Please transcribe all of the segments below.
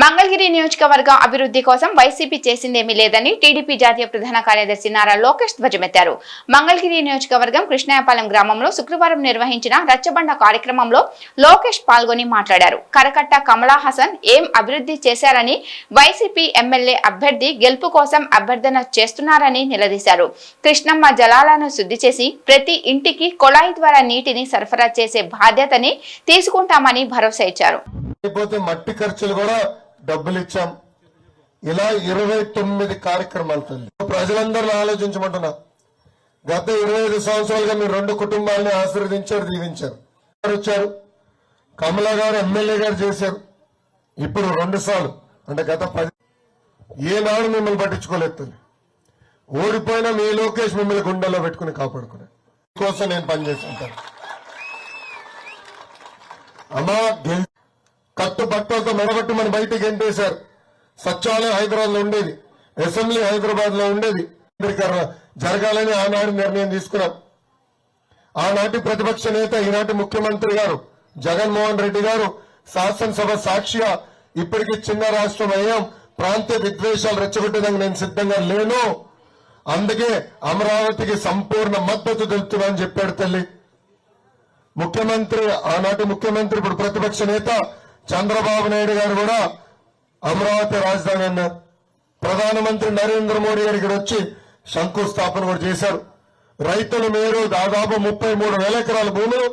మంగళగిరి నియోజకవర్గ అభివృద్ధి కోసం వైసీపీ చేసిందేమీ లేదని టీడీపీ జాతీయ ప్రధాన కార్యదర్శి నారా లోకేష్ ధ్వజమెత్తారు. మంగళగిరి నియోజకవర్గం కృష్ణాయపాలెం గ్రామంలో శుక్రవారం నిర్వహించిన రచ్చబండ కార్యక్రమంలో లోకేష్ పాల్గొని మాట్లాడారు. కరకట్ట కమలా హసన్ ఏం అభివృద్ధి చేశారని వైసీపీ ఎమ్మెల్యే అభ్యర్థి గెలుపు కోసం అభ్యర్థన చేస్తున్నారని నిలదీశారు. కృష్ణమ్మ జలాలను శుద్ధి చేసి ప్రతి ఇంటికి కొళాయి ద్వారా నీటిని సరఫరా చేసే బాధ్యతని తీసుకుంటామని భరోసా ఇచ్చారు. మట్టి ఖర్చులు కూడా డబ్బులు ఇచ్చాం ఇలా ఇరవై తొమ్మిది కార్యక్రమాలు తల్లి. ప్రజలందరూ ఆలోచించమంటున్నా. గత ఇరవై ఐదు సంవత్సరాలుగా మీరు రెండు కుటుంబాలని ఆశీర్వదించారు దీవించారు. వచ్చారు. కమలా గారు ఎమ్మెల్యే గారు చేశారు. ఇప్పుడు రెండు సార్లు. అంటే గత పది ఏనాడు మిమ్మల్ని పట్టించుకోలేదు తల్లి. ఓడిపోయినా మీ లోకేష్ మిమ్మల్ని గుండెల్లో పెట్టుకుని కాపాడుకున్నాడు కోసం నేను పనిచేస్తుంటాను అమ్మా కట్టుబట్టలతో కట్టు మెడబట్టి మన బయటికి ఎంపేశారు. సచివాలయం హైదరాబాద్లో ఉండేది. అసెంబ్లీ హైదరాబాద్లో ఉండేది జరగాలని ఆనాడు నిర్ణయం తీసుకున్నాం. ఆనాటి ప్రతిపక్ష నేత ఈనాటి ముఖ్యమంత్రి గారు జగన్మోహన్ రెడ్డి గారు శాసనసభ సాక్షిగా ఇప్పటికీ చిన్న రాష్ట్రం అయ్యాం. ప్రాంతీయ విద్వేషాలు రెచ్చగొట్టడానికి నేను సిద్ధంగా లేను. అందుకే అమరావతికి సంపూర్ణ మద్దతు తెలుపుతున్నానని చెప్పాడు తల్లి. ముఖ్యమంత్రి ఆనాటి ముఖ్యమంత్రి ఇప్పుడు ప్రతిపక్ష నేత చంద్రబాబు నాయుడు గారు కూడా అమరావతి రాజధాని అన్నారు ప్రధానమంత్రి నరేంద్ర మోడీ గారు ఇక్కడ వచ్చి శంకుస్థాపన కూడా చేశారు. రైతుల మేరు దాదాపు ముప్పై మూడు వేల ఎకరాల భూములు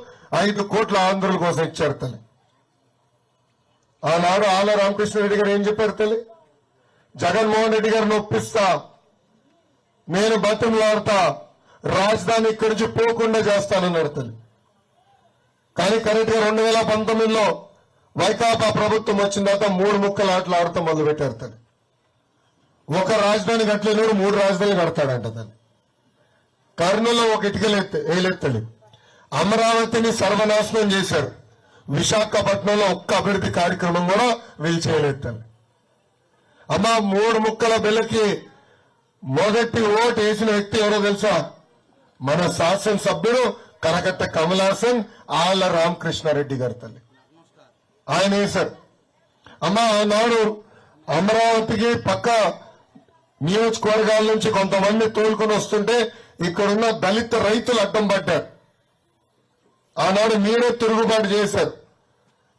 ఐదు కోట్ల ఆంధ్రుల కోసం ఇచ్చారు తల్లి. ఆనాడు ఆల రామకృష్ణారెడ్డి గారు ఏం చెప్పారు తల్లి? జగన్మోహన్ రెడ్డి గారిని ఒప్పిస్తా. నేను బతిమలాడతా. రాజధాని ఇక్కడి నుంచి పోకుండా చేస్తానన్నారు తల్లి. కానీ కరెక్ట్గా రెండు వేల పంతొమ్మిదిలో వైకాపా ప్రభుత్వం వచ్చిన తర్వాత మూడు ముక్కలు ఆటలు ఆడటం మొదలు పెట్టారు తల్లి. ఒక రాజధాని కట్టలేను మూడు రాజధానులు కడతాడంట తల్లి. కర్నూలులో ఒక ఇటుకలు వేయలేత్తలి అమరావతిని సర్వనాశనం చేశారు. విశాఖపట్నంలో ఒక్క అభివృద్ధి కార్యక్రమం కూడా వీళ్ళు చేయలేత్తలి అమ్మ మూడు ముక్కల బిల్లకి మొదటి ఓటు వేసిన వ్యక్తి ఎవరో తెలుసా? మన శాసనసభ్యుడు కనకట్ట కమలాసన్ ఆళ్ళ రామకృష్ణారెడ్డి గారి తల్లి. ఆయన వేశారు అమ్మ ఆనాడు అమరావతికి పక్క నియోజకవర్గాల నుంచి కొంతమంది తోలుకొని వస్తుంటే ఇక్కడున్న దళిత రైతులు అడ్డం పడ్డారు. ఆనాడు మీరే తిరుగుబాటు చేశారు.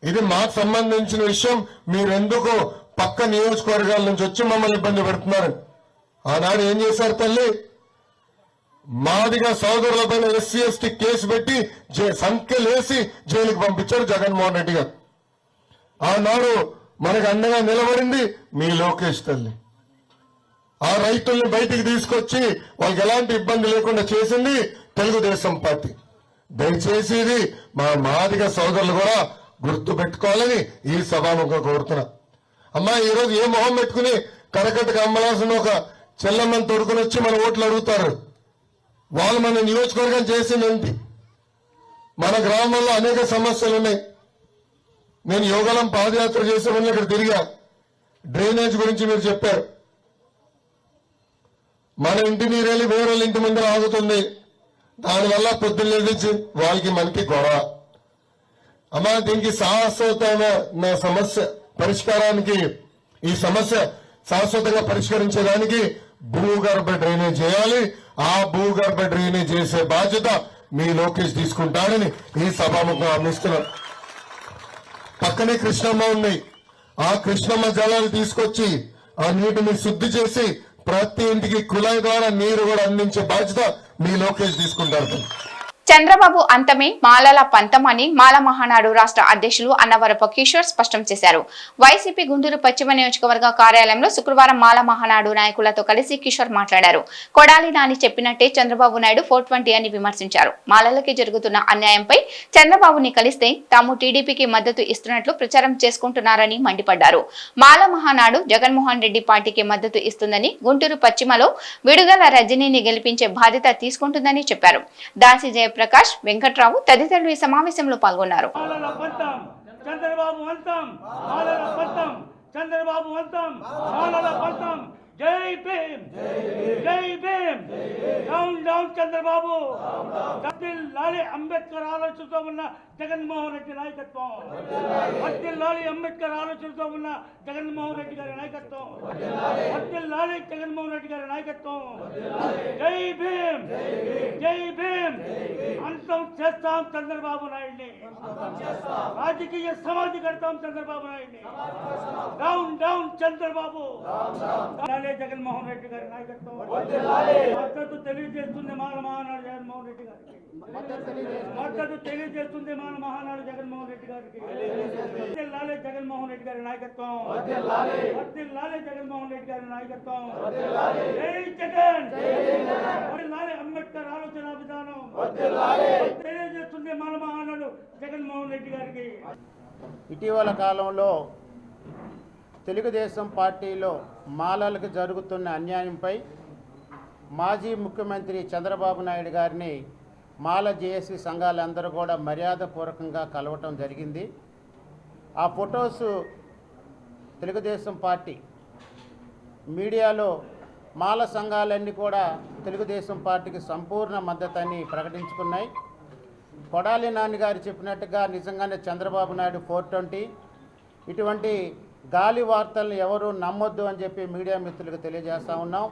ఇది మాకు సంబంధించిన విషయం. మీరెందుకు పక్క నియోజకవర్గాల నుంచి వచ్చి మమ్మల్ని ఇబ్బంది పెడుతున్నారు? ఆనాడు ఏం చేశారు తల్లి? మాదిగా సోదరులపైన ఎస్సీ ఎస్టీ కేసు పెట్టి సంఖ్యలేసి జైలుకి పంపించారు జగన్మోహన్ రెడ్డి గారు. ఆనాడు మనకు అండగా నిలబడింది మీ లోకేష్ తల్లి. ఆ రైతుల్ని బయటికి తీసుకొచ్చి వాళ్ళకి ఎలాంటి ఇబ్బంది లేకుండా చేసింది తెలుగుదేశం పార్టీ. దయచేసి ఇది మా మాదిగ సోదరులు కూడా గుర్తు పెట్టుకోవాలని ఈ సభాముఖంగా కోరుతున్నా. అమ్మా ఈరోజు ఏ మొహం పెట్టుకుని కరకట్టుకు అమ్మలాల్సిన ఒక చెల్లమ్మని తోడుకుని వచ్చి మన ఓట్లు అడుగుతారు? వాళ్ళు మన నియోజకవర్గం చేసింది ఏంటి? మన గ్రామంలో అనేక సమస్యలు ఉన్నాయి. నేను యోగాలం పాదయాత్ర చేసే అక్కడ ఇక్కడ తిరిగా. డ్రైనేజ్ గురించి మీరు చెప్పారు. మన ఇంటి నీరు వేరే ఇంటి ముందర ఆగుతుంది. దానివల్ల పొద్దున్న లేచి వాళ్ళకి మనకి గొడవ. అమ్మా దీనికి శాశ్వతమైన సమస్య పరిష్కారానికి ఈ సమస్య శాశ్వతంగా పరిష్కరించేదానికి భూగర్భ డ్రైనేజ్ చేయాలి. ఆ భూగర్భ డ్రైనేజ్ చేసే బాధ్యత మీ లోకేష్ తీసుకుంటాడని ఈ సభాముఖం అందిస్తున్నాం. పక్కనే కృష్ణమ్మ ఉన్నాయి ఆ కృష్ణమ్మ జలాలు తీసుకొచ్చి ఆ నీటిని శుద్ధి చేసి ప్రతి ఇంటికి కుళాయి ద్వారా నీరు కూడా అందించే బాధ్యత మీ లోకేష్ తీసుకుంటారు చంద్రబాబు అంతమే మాలల పంతం అని మాల మహానాడు రాష్ట్ర అధ్యక్షులు అన్నవరపు కిషోర్ స్పష్టం చేశారు. వైసీపీ గుంటూరు పశ్చిమ నియోజకవర్గ కార్యాలయంలో శుక్రవారం మాల మహానాడు నాయకులతో కలిసి కిషోర్ మాట్లాడారు. కొడాలి నాని చెప్పినట్టే చంద్రబాబు నాయుడు ఫోర్ ట్వంటీ అని విమర్శించారు. మాలలకి జరుగుతున్న అన్యాయంపై చంద్రబాబుని కలిస్తే తాము టీడీపీకి మద్దతు ఇస్తున్నట్లు ప్రచారం చేసుకుంటున్నారని మండిపడ్డారు. మాల మహానాడు జగన్మోహన్ రెడ్డి పార్టీకి మద్దతు ఇస్తుందని గుంటూరు పశ్చిమలో విడుదల రజనీని గెలిపించే బాధ్యత తీసుకుంటుందని చెప్పారు. దాసి ప్రకాష్ వెంకట్రావు తదితరులు ఈ సమావేశంలో పాల్గొన్నారు. చంద్రబాబు అంతం చంద్రబాబు అంతం జై భీమ్. జై Bhim. Down down Chandrababu. Kapil లాలి అంబేద్కర్ ఆలోచనతో ఉన్న జగన్మోహన్ రెడ్డి నాయకత్వం. కపిల్ లాలి అంబేద్కర్ ఆలోచనతో ఉన్న జగన్మోహన్ రెడ్డి గారి నాయకత్వం. కపిల్ లాలి జగన్మోహన్ రెడ్డి గారి నాయకత్వం. జై భీమ్. జై భీమ్. అంతం చేస్తాం చంద్రబాబు నాయుడిని. రాజకీయ సమాధి కడతాం చంద్రబాబు నాయుడిని. Down down Chandrababu. లాలే జగన్మోహన్ రెడ్డి గారి నాయకత్వం. మద్దతు తెలియజేస్తుంది మన మహానాడు జగన్మోహన్ రెడ్డి గారికి. మద్దతు తెలియజేస్తుంది. మన మహానాడు జగన్మోహన్ రెడ్డి గారికి. లాలే జగన్మోహన్ రెడ్డి గారి నాయకత్వం. లాలే జగన్మోహన్ రెడ్డి గారి నాయకత్వం. జై జగన్. లాలే అంబేద్కర్ ఆలోచన విధానం. తెలియజేస్తుంది మన మహానాడు జగన్మోహన్ రెడ్డి గారికి. ఇటీవల కాలంలో తెలుగుదేశం పార్టీలో మాలలకు జరుగుతున్న అన్యాయంపై మాజీ ముఖ్యమంత్రి చంద్రబాబు నాయుడు గారిని మాల జేఏసీ సంఘాలందరూ కూడా మర్యాదపూర్వకంగా కలవటం జరిగింది. ఆ ఫొటోస్ తెలుగుదేశం పార్టీ మీడియాలో మాల సంఘాలన్నీ కూడా తెలుగుదేశం పార్టీకి సంపూర్ణ మద్దతని ప్రకటించుకున్నాయి. కొడాలి నాన్నగారు చెప్పినట్టుగా నిజంగానే చంద్రబాబు నాయుడు ఫోర్ ట్వంటీ. ఇటువంటి గాలి వార్తలను ఎవరు నమ్మొద్దు అని చెప్పి మీడియా మిత్రులకు తెలియజేస్తా ఉన్నాం.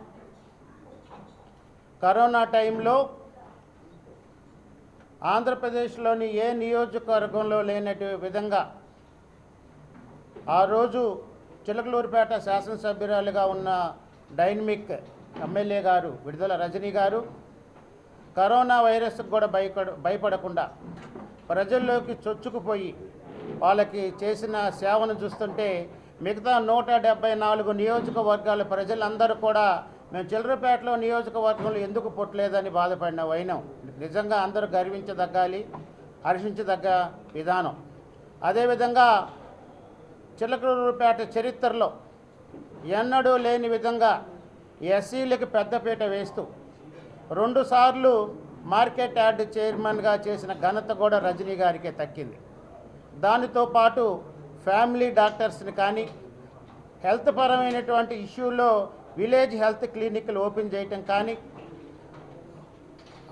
కరోనా టైంలో ఆంధ్రప్రదేశ్లోని ఏ నియోజకవర్గంలో లేనటు విధంగా ఆ రోజు చిలకలూరుపేట శాసనసభ్యురాలుగా ఉన్న డైనమిక్ ఎమ్మెల్యే గారు విడుదల రజనీ గారు కరోనా వైరస్కు కూడా భయపడ భయపడకుండా ప్రజల్లోకి చొచ్చుకుపోయి వాళ్ళకి చేసిన సేవను చూస్తుంటే మిగతా నూట డెబ్బై నాలుగు నియోజకవర్గాల ప్రజలందరూ కూడా మేము చిల్లరపేటలో నియోజకవర్గంలో ఎందుకు పుట్టలేదని బాధపడిన వైనం. నిజంగా అందరూ గర్వించదగ్గాలి హర్షించదగ్గ విధానం. అదేవిధంగా చిలకూరుపేట చరిత్రలో ఎన్నడూ లేని విధంగా ఎస్సీలకు పెద్దపీట వేస్తూ రెండుసార్లు మార్కెట్ యార్డ్ చైర్మన్గా చేసిన ఘనత కూడా రజనీ గారికే తక్కింది. దానితో పాటు ఫ్యామిలీ డాక్టర్స్ని కానీ హెల్త్ పరమైనటువంటి ఇష్యూలో విలేజ్ హెల్త్ క్లినిక్లు ఓపెన్ చేయటం కానీ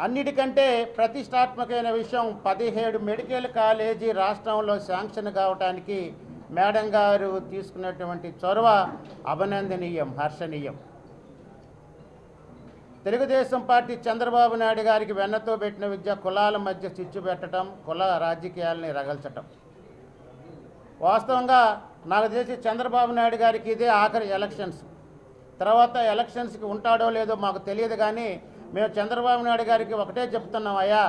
అన్నిటికంటే ప్రతిష్టాత్మకమైన విషయం పదిహేడు మెడికల్ కాలేజీ రాష్ట్రంలో శాంక్షన్ కావటానికి మేడం గారు తీసుకున్నటువంటి చొరవ అభినందనీయం హర్షణీయం. తెలుగుదేశం పార్టీ చంద్రబాబు నాయుడు గారికి వెన్నతో పెట్టిన విద్య కులాల మధ్య చిచ్చు పెట్టడం కుల రాజకీయాలని రగల్చటం. వాస్తవంగా నాకు తెలిసి చంద్రబాబు నాయుడు గారికి ఇదే ఆఖరి ఎలక్షన్స్. తర్వాత ఎలక్షన్స్కి ఉంటాడో లేదో మాకు తెలియదు కానీ మేము చంద్రబాబు నాయుడు గారికి ఒకటే చెప్తున్నాం అయ్యా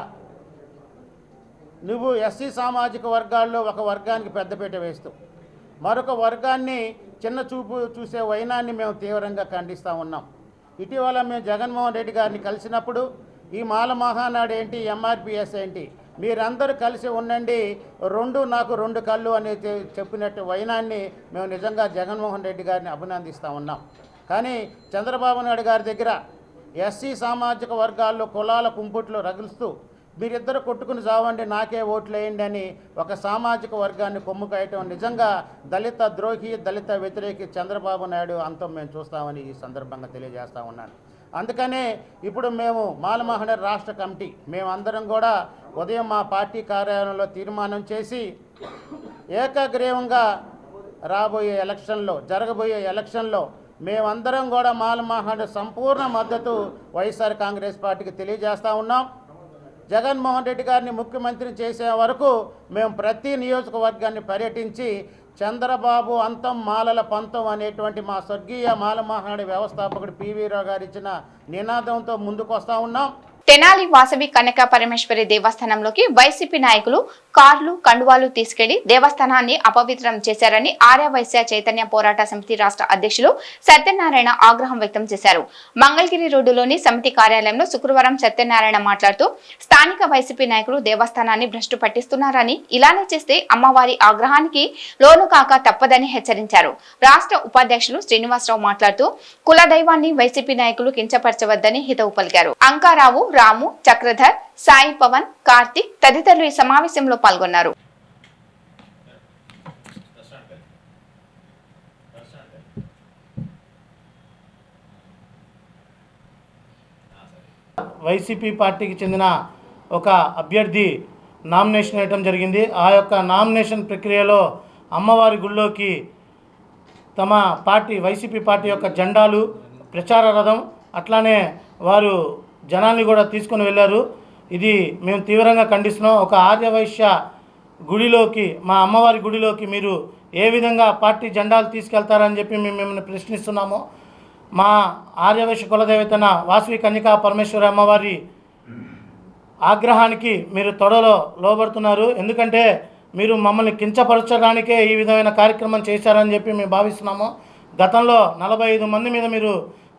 నువ్వు ఎస్సీ సామాజిక వర్గాల్లో ఒక వర్గానికి పెద్దపీట వేస్తూ మరొక వర్గాన్ని చిన్న చూపు చూసే వైనాన్ని మేము తీవ్రంగా ఖండిస్తూ ఉన్నాం. ఇటీవల మేము జగన్మోహన్ రెడ్డి గారిని కలిసినప్పుడు ఈ మాల మహానాడు ఏంటి ఎంఆర్పిఎస్ ఏంటి మీరందరూ కలిసి ఉండండి. రెండు నాకు రెండు కళ్ళు అని చెప్పినట్టు వైనాన్ని మేము నిజంగా జగన్మోహన్ రెడ్డి గారిని అభినందిస్తూ ఉన్నాం. కానీ చంద్రబాబు నాయుడు గారి దగ్గర ఎస్సీ సామాజిక వర్గాల్లో కులాల కుంపుట్లు రగులుస్తూ మీరిద్దరు కొట్టుకుని చావండి నాకే ఓట్లు వేయండి అని ఒక సామాజిక వర్గాన్ని కొమ్ము కాయటం నిజంగా దళిత ద్రోహి దళిత వ్యతిరేకి చంద్రబాబు నాయుడు అంతం మేము చూస్తామని ఈ సందర్భంగా తెలియజేస్తా ఉన్నాను. అందుకనే ఇప్పుడు మేము మాలమహన రాష్ట్ర కమిటీ మేమందరం కూడా ఉదయం మా పార్టీ కార్యాలయంలో తీర్మానం చేసి ఏకగ్రీవంగా రాబోయే ఎలక్షన్లో జరగబోయే ఎలక్షన్లో మేమందరం కూడా మాలమహాడు సంపూర్ణ మద్దతు వైఎస్ఆర్ కాంగ్రెస్ పార్టీకి తెలియజేస్తూ ఉన్నాం. జగన్మోహన్ రెడ్డి గారిని ముఖ్యమంత్రి చేసే వరకు మేము ప్రతి నియోజకవర్గాన్ని పర్యటించి చంద్రబాబు అంతం మాలల పంతం అనేటువంటి మా స్వర్గీయ మాల మహానాడు వ్యవస్థాపకుడు పివీరావు గారు ఇచ్చిన నినాదంతో ముందుకు వస్తూ ఉన్నాం. తెనాలి వాసవి కనక పరమేశ్వరి దేవస్థానంలోకి వైసీపీ నాయకులు కార్లు కండువాలు తీసుకెళ్ళి దేవస్థానాన్ని అపవిత్రం చేశారని ఆర్య వైశ్య చైతన్య పోరాట సమితి రాష్ట్ర అధ్యక్షులు సత్యనారాయణ ఆగ్రహం వ్యక్తం చేశారు. మంగళగిరి రోడ్డులోని సమితి కార్యాలయంలో శుక్రవారం సత్యనారాయణ మాట్లాడుతూ స్థానిక వైసీపీ నాయకులు దేవస్థానాన్ని భ్రష్టు పట్టిస్తున్నారని ఇలానే చేస్తే అమ్మవారి ఆగ్రహానికి లోను కాక తప్పదని హెచ్చరించారు. రాష్ట్ర ఉపాధ్యక్షులు శ్రీనివాసరావు మాట్లాడుతూ కుల దైవాన్ని వైసీపీ నాయకులు కించపరచవద్దని హితవు పలికారు. అంకారావు రాము చక్రధర్ సాయి పవన్ కార్తిక్ తదితరులు ఈ సమావేశంలో పాల్గొన్నారు. వైసీపీ పార్టీకి చెందిన ఒక అభ్యర్థి నామినేషన్ వేయటం జరిగింది. ఆ యొక్క నామినేషన్ ప్రక్రియలో అమ్మవారి గుళ్ళోకి తమ పార్టీ వైసీపీ పార్టీ యొక్క జెండాలు ప్రచార రథం అట్లానే వారు జనాల్ని కూడా తీసుకొని వెళ్ళారు. ఇది మేము తీవ్రంగా ఖండిస్తున్నాం. ఒక ఆర్యవైశ్య గుడిలోకి మా అమ్మవారి గుడిలోకి మీరు ఏ విధంగా పార్టీ జెండాలు తీసుకెళ్తారని చెప్పి మేము మిమ్మల్ని ప్రశ్నిస్తున్నాము. మా ఆర్యవైశ్య కులదేవతన వాసవి కన్యకా పరమేశ్వరి అమ్మవారి ఆగ్రహానికి మీరు తొడలో లోబడుతున్నారు. ఎందుకంటే మీరు మమ్మల్ని కించపరచడానికే ఈ విధమైన కార్యక్రమం చేశారని చెప్పి మేము భావిస్తున్నాము. గతంలో నలభై ఐదు మంది మీద మీరు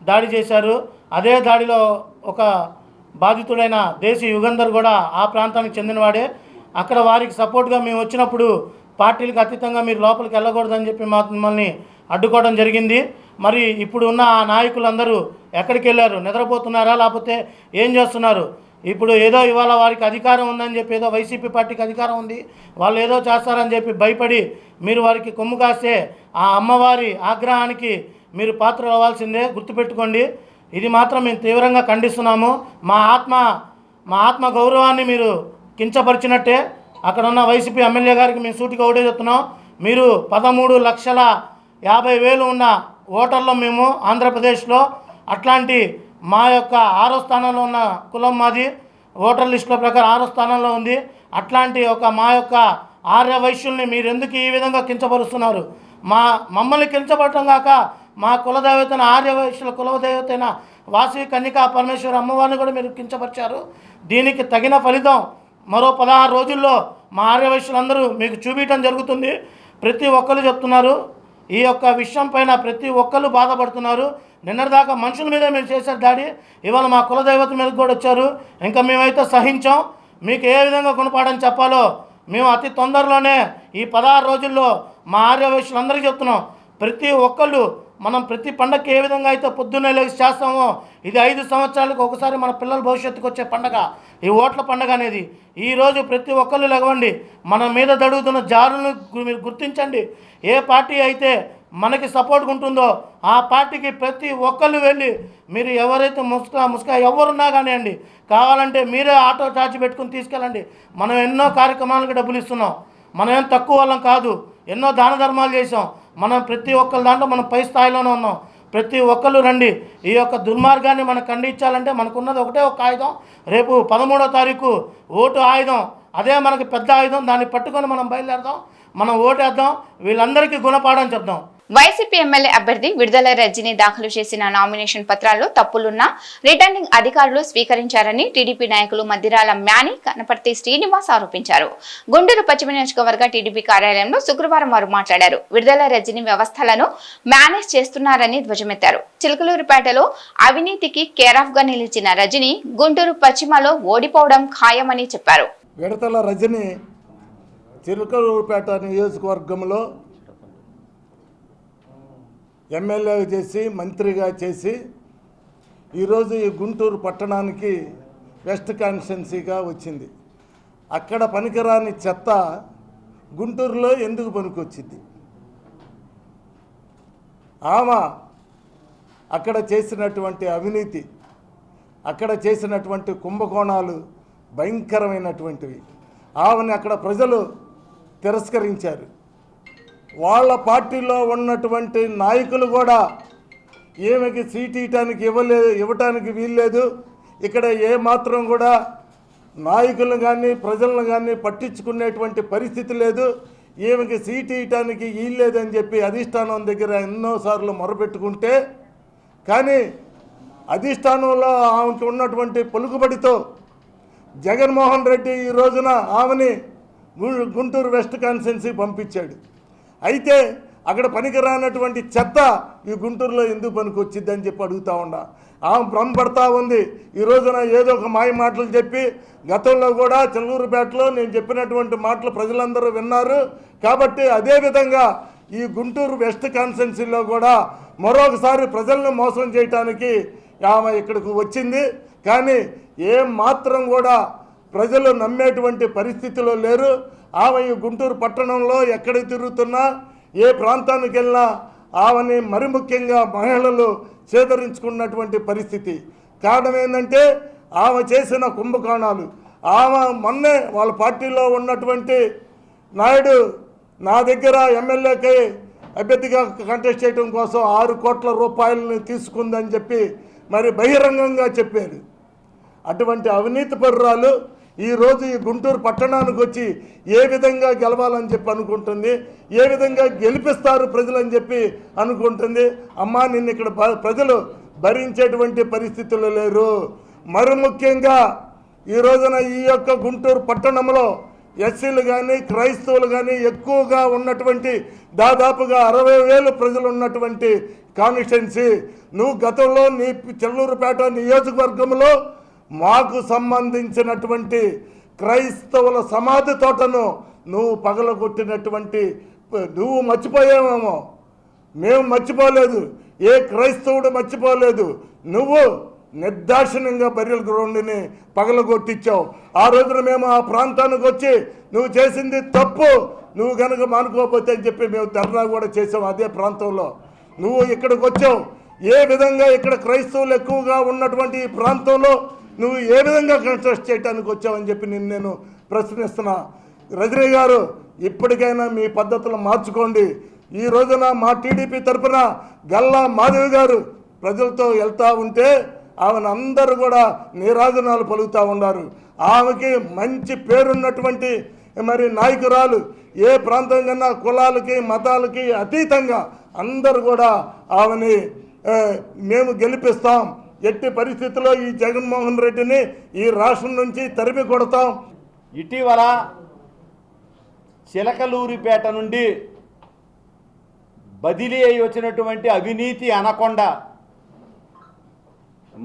దాడి చేశారు. అదే దాడిలో ఒక బాధితుడైన దేశీ యుగంధర్ కూడా ఆ ప్రాంతానికి చెందినవాడే. అక్కడ వారికి సపోర్ట్గా మేము వచ్చినప్పుడు పార్టీలకు అతీతంగా మీరు లోపలికి వెళ్ళకూడదని చెప్పి మా మిమ్మల్ని అడ్డుకోవడం జరిగింది. మరి ఇప్పుడు ఉన్న ఆ నాయకులందరూ ఎక్కడికి వెళ్ళారు? నిద్రపోతున్నారా? లేకపోతే ఏం చేస్తున్నారు? ఇప్పుడు ఏదో ఇవాళ వారికి అధికారం ఉందని చెప్పి ఏదో వైసీపీ పార్టీకి అధికారం ఉంది. వాళ్ళు ఏదో చేస్తారని చెప్పి భయపడి మీరు వారికి కొమ్ము కాస్తే ఆ అమ్మవారి ఆగ్రహానికి మీరు పాత్ర అవ్వాల్సిందే గుర్తుపెట్టుకోండి. ఇది మాత్రం మేము తీవ్రంగా ఖండిస్తున్నాము. మా ఆత్మ మా ఆత్మ గౌరవాన్ని మీరు కించపరిచినట్టే. అక్కడ ఉన్న వైసీపీ ఎమ్మెల్యే గారికి మేము సూటిగా ఒకటే చెప్తున్నాం. మీరు పదమూడు లక్షల యాభై వేలు ఉన్న ఓటర్లు మేము ఆంధ్రప్రదేశ్లో. అట్లాంటి మా యొక్క ఆరో స్థానంలో ఉన్న కులం మాది. ఓటర్ లిస్టుల ప్రకారం ఆరో స్థానంలో ఉంది. అట్లాంటి ఒక మా యొక్క ఆర్య వైశ్యుల్ని మీరు ఎందుకు ఈ విధంగా కించపరుస్తున్నారు? మా మమ్మల్ని కించపడటం కాక మా కులదేవతైన ఆర్య వైశ్యుల కులదేవతైన వాసవి కన్యకా పరమేశ్వర అమ్మవారిని కూడా మీరు కించపరిచారు. దీనికి తగిన ఫలితం మరో పదహారు రోజుల్లో మా ఆర్య వైశ్యులందరూ మీకు చూపించడం జరుగుతుంది. ప్రతి ఒక్కరు చెప్తున్నారు. ఈ యొక్క విషయం పైన ప్రతి ఒక్కరు బాధపడుతున్నారు. నిన్నటిదాకా మనుషుల మీదే మీరు చేశారు దాడి. ఇవాళ మా కులదైవత మీద కూడా వచ్చారు. ఇంకా మేమైతే సహించాం. మీకు ఏ విధంగా గుణపాఠం చెప్పాలో మేము అతి తొందరలోనే ఈ పదహారు రోజుల్లో మా ఆర్యవేశ్యులందరికీ చెప్తున్నాం. ప్రతి ఒక్కళ్ళు మనం ప్రతి పండగకి ఏ విధంగా అయితే పొద్దున్నే లేచి చేస్తామో ఇది ఐదు సంవత్సరాలకు ఒకసారి మన పిల్లల భవిష్యత్తుకు వచ్చే పండగ. ఈ ఓట్ల పండగ అనేది ఈరోజు ప్రతి ఒక్కళ్ళు లెగవండి మన మీద దడుగుతున్న జారులను మీరు గుర్తించండి. ఏ పార్టీ అయితే మనకి సపోర్ట్గా ఉంటుందో ఆ పార్టీకి ప్రతి ఒక్కళ్ళు వెళ్ళి మీరు ఎవరైతే ముసుక ముసుక ఎవరున్నా కానివ్వండి కావాలంటే మీరే ఆటో ఛార్జ్ పెట్టుకుని తీసుకెళ్ళండి. మనం ఎన్నో కార్యక్రమాలకు డబ్బులు ఇస్తున్నాం. మనం ఏం తక్కువ వాళ్ళం కాదు. ఎన్నో దాన ధర్మాలు చేసాం మనం ప్రతి ఒక్కరి దాంట్లో మనం పై స్థాయిలోనే ఉన్నాం. ప్రతి ఒక్కళ్ళు రండి. ఈ యొక్క దుర్మార్గాన్ని మనం ఖండించాలంటే మనకున్నది ఒకటే ఒక ఆయుధం. రేపు పదమూడో తారీఖు ఓటు ఆయుధం. అదే మనకి పెద్ద ఆయుధం. దాన్ని పట్టుకొని మనం బయలుదేరదాం. మనం ఓటేద్దాం. వీళ్ళందరికీ గుణపాఠం చెప్దాం. వైసీపీ ఎమ్మెల్యే అభ్యర్థి విడుదల రజని దాఖలు చేసిన నామినేషన్ పత్రాల్లో తప్పులున్నా రిటర్నింగ్ అధికారులు స్వీకరించారని టీడీపీ నాయకులు మద్దిరాల మ్యాని కనపర్తి శ్రీనివాస్ ఆరోపించారు. గుంటూరు పశ్చిమ నియోజకవర్గ టీడీపీ కార్యాలయంలో శుక్రవారం వారు మాట్లాడారు. విడుదల రజని వ్యవస్థలను మేనేజ్ చేస్తున్నారని ధ్వజమెత్తారు. చిలకలూరుపేటలో అవినీతికి కేరాఫ్గా నిలిచిన రజని గుంటూరు పశ్చిమలో ఓడిపోవడం ఖాయమని చెప్పారు. విడతల రజని చిలకలూరుపేట నియోజకవర్గంలో ఎమ్మెల్యేగా చేసి మంత్రిగా చేసి ఈరోజు ఈ గుంటూరు పట్టణానికి వెస్ట్ కాన్స్టిట్యున్సీగా వచ్చింది. అక్కడ పనికిరాని చెత్త గుంటూరులో ఎందుకు పనికొచ్చింది? ఆమె అక్కడ చేసినటువంటి అవినీతి అక్కడ చేసినటువంటి కుంభకోణాలు భయంకరమైనటువంటివి. ఆమెను అక్కడ ప్రజలు తిరస్కరించారు. వాళ్ళ పార్టీలో ఉన్నటువంటి నాయకులు కూడా ఈమెకి సీట్ ఇవ్వటానికి ఇవ్వలేదు ఇవ్వటానికి వీల్లేదు. ఇక్కడ ఏ మాత్రం కూడా నాయకులను కానీ ప్రజలను కానీ పట్టించుకునేటువంటి పరిస్థితి లేదు. ఈమెకి సీట్ ఇవ్వటానికి వీల్లేదని చెప్పి అధిష్టానం దగ్గర ఎన్నోసార్లు మొరపెట్టుకుంటే కానీ అధిష్టానంలో ఆమెకి ఉన్నటువంటి పలుకుబడితో జగన్మోహన్ రెడ్డి ఈ రోజున ఆమెని గుంటూరు వెస్ట్ కాన్స్టెన్సీ పంపించాడు. అయితే అక్కడ పనికిరానటువంటి చెత్త ఈ గుంటూరులో ఎందుకు పనికి వచ్చిందని చెప్పి అడుగుతా ఉన్నా. ఆమె భ్రమపడతా ఉంది. ఈ రోజున ఏదో ఒక మాయ మాటలు చెప్పి గతంలో కూడా చెల్లూరుపేటలో నేను చెప్పినటువంటి మాటలు ప్రజలందరూ విన్నారు. కాబట్టి అదే విధంగా ఈ గుంటూరు వెస్ట్ కాన్స్టెన్సీలో కూడా మరొకసారి ప్రజలను మోసం చేయటానికి ఆమె ఇక్కడికి వచ్చింది. కానీ ఏం మాత్రం కూడా ప్రజలు నమ్మేటువంటి పరిస్థితిలో లేరు. ఆమె గుంటూరు పట్టణంలో ఎక్కడ తిరుగుతున్నా ఏ ప్రాంతానికి వెళ్ళినా ఆమెని మరి ముఖ్యంగా మహిళలు చేదరించుకున్నటువంటి పరిస్థితి. కారణం ఏంటంటే ఆమె చేసిన కుంభకోణాలు. ఆమె మొన్నే వాళ్ళ పార్టీలో ఉన్నటువంటి నాయుడు నా దగ్గర ఎమ్మెల్యేకి అభ్యర్థిగా కంటెస్ట్ చేయడం కోసం ఆరు కోట్ల రూపాయలని తీసుకుందని చెప్పి మరి బహిరంగంగా చెప్పారు. అటువంటి అవినీతి పరురాలు ఈరోజు ఈ గుంటూరు పట్టణానికి వచ్చి ఏ విధంగా గెలవాలని చెప్పి అనుకుంటుంది ఏ విధంగా గెలిపిస్తారు ప్రజలని చెప్పి అనుకుంటుంది. అమ్మా నిన్ను ఇక్కడ ప్రజలు భరించేటువంటి పరిస్థితులు లేరు. మరి ముఖ్యంగా ఈ రోజున ఈ యొక్క గుంటూరు పట్టణంలో ఎస్సీలు కానీ క్రైస్తవులు కానీ ఎక్కువగా ఉన్నటువంటి దాదాపుగా అరవై వేలు ప్రజలు ఉన్నటువంటి కాన్స్టిట్యున్సీ. నువ్వు గతంలో నీ చెల్లూరుపేట నియోజకవర్గంలో మాకు సంబంధించినటువంటి క్రైస్తవుల సమాధి తోటను నువ్వు పగలగొట్టినటువంటి నువ్వు మర్చిపోయావేమో. మేము మర్చిపోలేదు. ఏ క్రైస్తవుడు మర్చిపోలేదు. నువ్వు నిర్దాక్షిణ్యంగా బర్రెల గ్రౌండ్ని పగలగొట్టించావు. ఆ రోజున మేము ఆ ప్రాంతానికి వచ్చి నువ్వు చేసింది తప్పు నువ్వు కనుక మానుకోకపోతే అని చెప్పి మేము ధర్నా కూడా చేసాం అదే ప్రాంతంలో. నువ్వు ఇక్కడికి వచ్చావు. ఏ విధంగా ఇక్కడ క్రైస్తవులు ఎక్కువగా ఉన్నటువంటి ఈ ప్రాంతంలో నువ్వు ఏ విధంగా కన్స్ట్రక్ట్ చేయడానికి వచ్చావని చెప్పి నేను నేను ప్రశ్నిస్తున్నా. రజనీ గారు ఇప్పటికైనా మీ పద్ధతులు మార్చుకోండి. ఈ రోజున మా టీడీపీ తరఫున గల్లా మాధవి గారు ప్రజలతో వెళ్తా ఉంటే ఆమెను అందరూ కూడా నీరాజనాలు పలుకుతూ ఉన్నారు. ఆమెకి మంచి పేరున్నటువంటి మరి నాయకురాలు ఏ ప్రాంతం కన్నా కులాలకి మతాలకి అతీతంగా అందరూ కూడా ఆమెని మేము గెలిపిస్తాం. ఎట్టి పరిస్థితుల్లో ఈ జగన్మోహన్ రెడ్డిని ఈ రాష్ట్రం నుంచి తరిమి కొడతాం. ఇటీవల చిలకలూరిపేట నుండి బదిలీ అయి వచ్చినటువంటి అవినీతి అనకొండ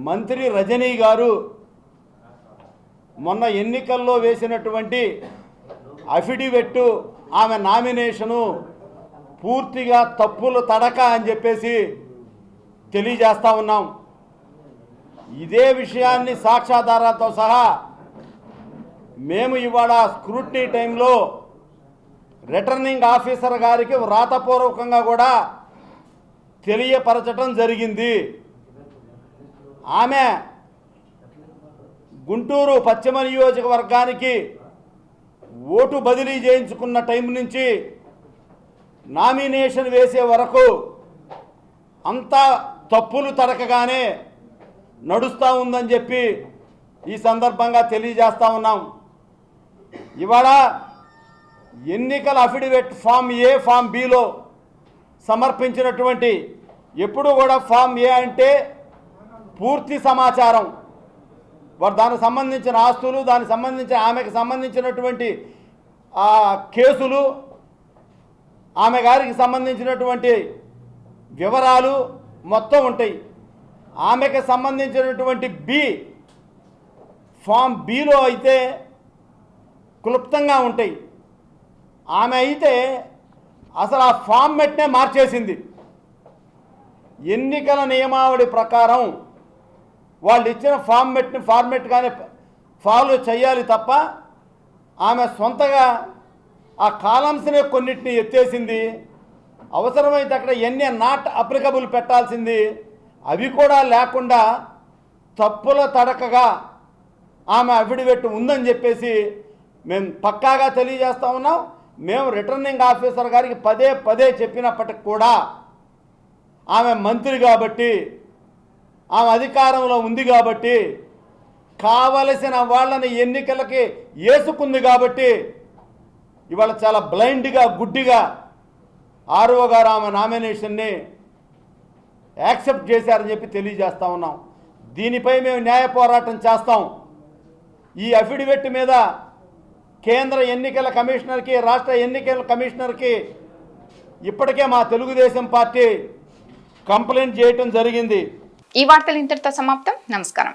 మంత్రి రజనీ గారు మొన్న ఎన్నికల్లో వేసినటువంటి అఫిడివెట్టు ఆమె నామినేషను పూర్తిగా తప్పులు తడక అని చెప్పేసి తెలియజేస్తా ఉన్నాం. ఇదే విషయాన్ని సాక్ష్యాధారాలతో సహా మేము ఇవాళ స్క్రూట్నీ టైంలో రిటర్నింగ్ ఆఫీసర్ గారికి వ్రాతపూర్వకంగా కూడా తెలియపరచడం జరిగింది. ఆమె గుంటూరు పశ్చిమ నియోజకవర్గానికి ఓటు బదిలీ చేయించుకున్న టైం నుంచి నామినేషన్ వేసే వరకు అంతా తప్పులు తడకగానే నడుస్తూ ఉందని చెప్పి ఈ సందర్భంగా తెలియజేస్తూ ఉన్నాం. ఇవాళ ఎన్నికల అఫిడవిట్ ఫామ్ ఏ ఫామ్ బిలో సమర్పించినటువంటి ఎప్పుడు కూడా ఫామ్ ఏ అంటే పూర్తి సమాచారం. వారు దానికి సంబంధించిన ఆస్తులు దానికి సంబంధించిన ఆమెకు సంబంధించినటువంటి కేసులు ఆమె గారికి సంబంధించినటువంటి వివరాలు మొత్తం ఉంటాయి. ఆమెకు సంబంధించినటువంటి బి ఫామ్ బిలో అయితే క్లుప్తంగా ఉంటాయి. ఆమె అయితే అసలు ఆ ఫార్మెట్నే మార్చేసింది. ఎన్నికల నియమావళి ప్రకారం వాళ్ళు ఇచ్చిన ఫార్మెట్ని ఫార్మెట్గానే ఫాలో చేయాలి తప్ప ఆమె సొంతగా ఆ కాలమ్స్నే కొన్నిటిని ఎత్తేసింది. అవసరమైతే అక్కడ ఎన్ని నాట్ అప్లికబుల్ పెట్టాల్సింది. అవి కూడా లేకుండా తప్పుల తడకగా ఆమె అఫిడవిట్ ఉందని చెప్పేసి మేము పక్కాగా తెలియజేస్తా ఉన్నాం. మేము రిటర్నింగ్ ఆఫీసర్ గారికి పదే పదే చెప్పినప్పటికి కూడా ఆమె మంత్రి కాబట్టి ఆమె అధికారంలో ఉంది కాబట్టి కావలసిన వాళ్ళని ఎన్నికలకి వేసుకుంది కాబట్టి ఇవాళ చాలా బ్లైండ్గా గుడ్డిగా ఆర్ఓ గారు ఆమె నామినేషన్ని యాక్సెప్ట్ చేశారని చెప్పి తెలియజేస్తా ఉన్నాం. దీనిపై మేము న్యాయ పోరాటం చేస్తాం. ఈ అఫిడవిట్ మీద కేంద్ర ఎన్నికల కమిషనర్కి రాష్ట్ర ఎన్నికల కమిషనర్కి ఇప్పటికే మా తెలుగుదేశం పార్టీ కంప్లైంట్ చేయటం జరిగింది. ఈ వార్తలు ఇంతటితో సమాప్తం. నమస్కారం.